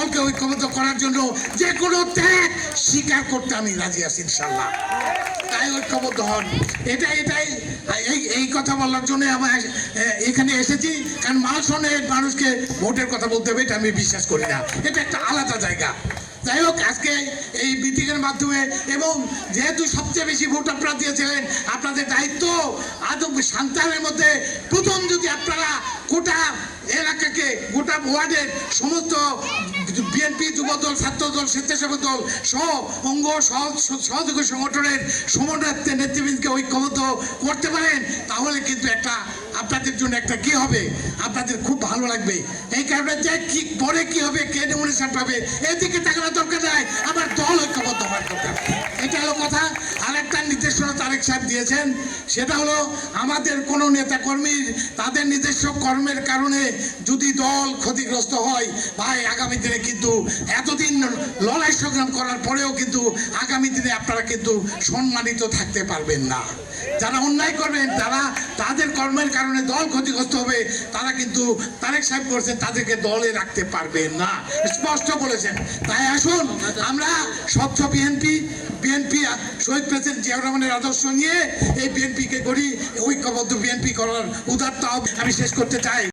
দলকে ঐক্যবদ্ধ করার জন্য যে কোনো ত্যাগ স্বীকার করতে আমি রাজি আছি ইনশাল্লাহ তাই ঐক্যবদ্ধ হন। এটা এটাই। এই এই কথা বলার জন্য আমার এখানে এসেছি। কারণ মালসনে মানুষকে ভোটের কথা বলতে হবে, এটা আমি বিশ্বাস করি না। এটা একটা আলাদা জায়গা। যাই হোক, আজকে এই মিটিংয়ের মাধ্যমে এবং যেহেতু সবচেয়ে বেশি ভোট আপনারা দিয়েছিলেন, আপনাদের দায়িত্ব আদৌ সন্তানের মধ্যে প্রথম যদি আপনারা গোটা এলাকাকে, গোটা ওয়ার্ডের সমস্ত বিএনপি, যুবদল, ছাত্রদল, স্বেচ্ছাসেবক দল সহ অঙ্গ সহ- সহযোগী সংগঠনের সমন্বয় নেতৃবৃন্দকে ঐক্যবদ্ধ করতে পারেন, তাহলে কিন্তু একটা আপনাদের জন্য একটা কি হবে? আপনাদের খুব ভালো লাগবে। এই কারণে যে কি পরে কি হবে, কে নমিনেশন পাবে, এদিকে তাকানোর দরকার নাই। আমার দল ঐক্যবদ্ধ হওয়ার তারেক সাহেব দিয়েছেন, সেটা হলো আমাদের কোনো নেতা কর্মীর তাদের নিজস্ব কর্মের কারণে যদি দল ক্ষতিগ্রস্ত হয়, ভাই, আগামী দিনে কিন্তু এতদিন লড়াই সংগ্রাম করার পরেও কিন্তু আগামী দিনে আপনারা কিন্তু সম্মানিত থাকতে পারবেন না। যারা অন্যায় করবেন, তারা তাদের কর্মের কারণে দল ক্ষতিগ্রস্ত হবে, তারা কিন্তু তারেক সাহেব বলছেন তাদেরকে দলে রাখতে পারবে না। স্পষ্ট বলেছেন। তাই আসুন, আমরা স্বচ্ছ বিএনপি বিএনপি শহীদ প্রেসিডেন্ট জিয়াউর রহমানের আদর্শ নিয়ে এই বিএনপিকে করি ঐক্যবদ্ধ বিএনপি করার উদারতা আমি শেষ করতে চাই।